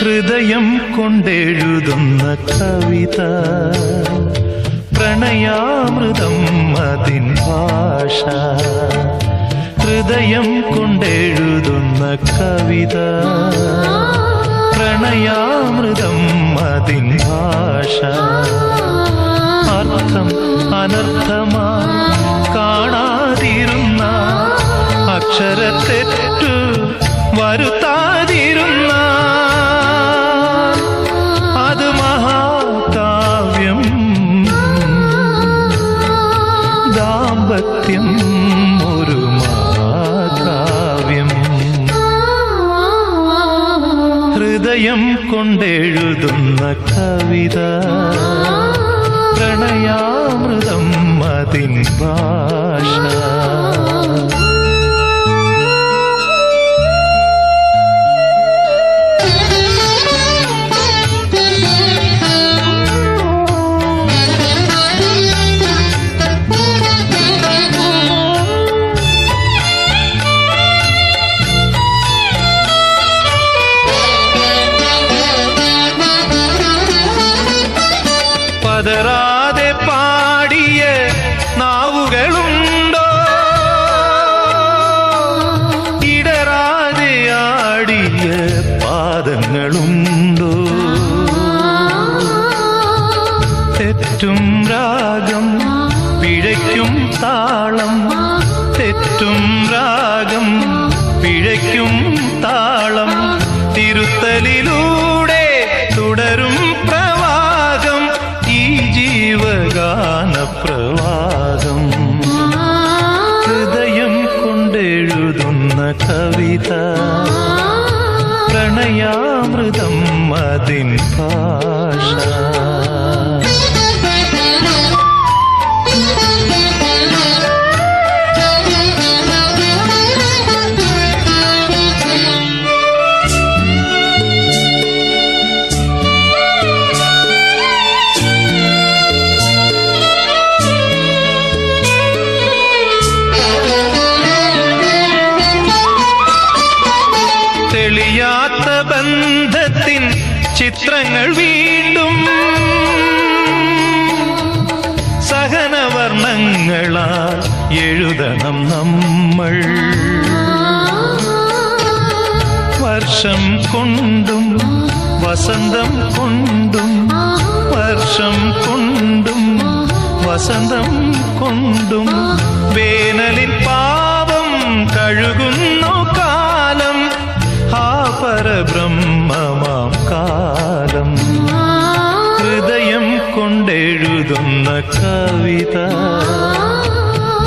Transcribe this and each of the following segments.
ഹൃദയം കൊണ്ടെഴുതുന്ന കവിത. പ്രണയാമൃതം അതിൻ ഭാഷ. ഹൃദയം കൊണ്ടെഴുതുന്ന കവിത. പ്രണയാമൃതം അതിൻ ഭാഷ. അർത്ഥം അനർത്ഥമാ കാണാതിരുന്ന അക്ഷരത്തെറ്റു വരുത്താതിരുന്ന ദാമ്പത്യം ഒരു മഹാകാവ്യം ഹൃദയം കൊണ്ടെഴുതുന്ന കവിത. പ്രണയാമൃതം അതിൻ ഭാഷ. പതറാതെ പാടിയ നാവുകളുണ്ടോ? ഇടരാതെ ആടിയ പാദങ്ങളുണ്ടോ? തെറ്റും രാഗം പിഴയ്ക്കും താളം. തെറ്റും രാഗം പിഴയ്ക്കും താളം. തിരുത്തലിലൂടെ കവിത പ്രണയാമൃതം അതിൻ ഭാഷ ചിത്രങ്ങൾ വീണ്ടും സഹനവർണങ്ങളാൽ എഴുതണം നമ്മൾ. വർഷം കൊണ്ടും വസന്തം കൊണ്ടും വർഷം കൊണ്ടും വസന്തം കൊണ്ടും വേനലിൽ പാപം പരബ്രഹ്മമാം കാലം. ഹൃദയം കൊണ്ടെഴുതുന്ന കവിത.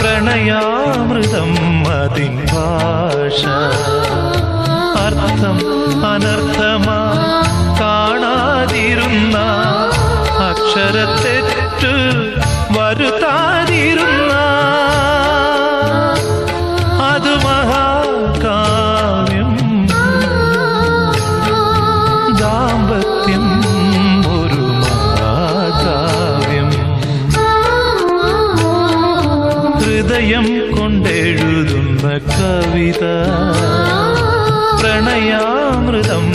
പ്രണയാമൃതം അതിൻ ഭാഷ. അർത്ഥം അനർത്ഥമാ ഹൃദയം കൊണ്ടെഴുതുന്ന കവിത. പ്രണയാമൃതം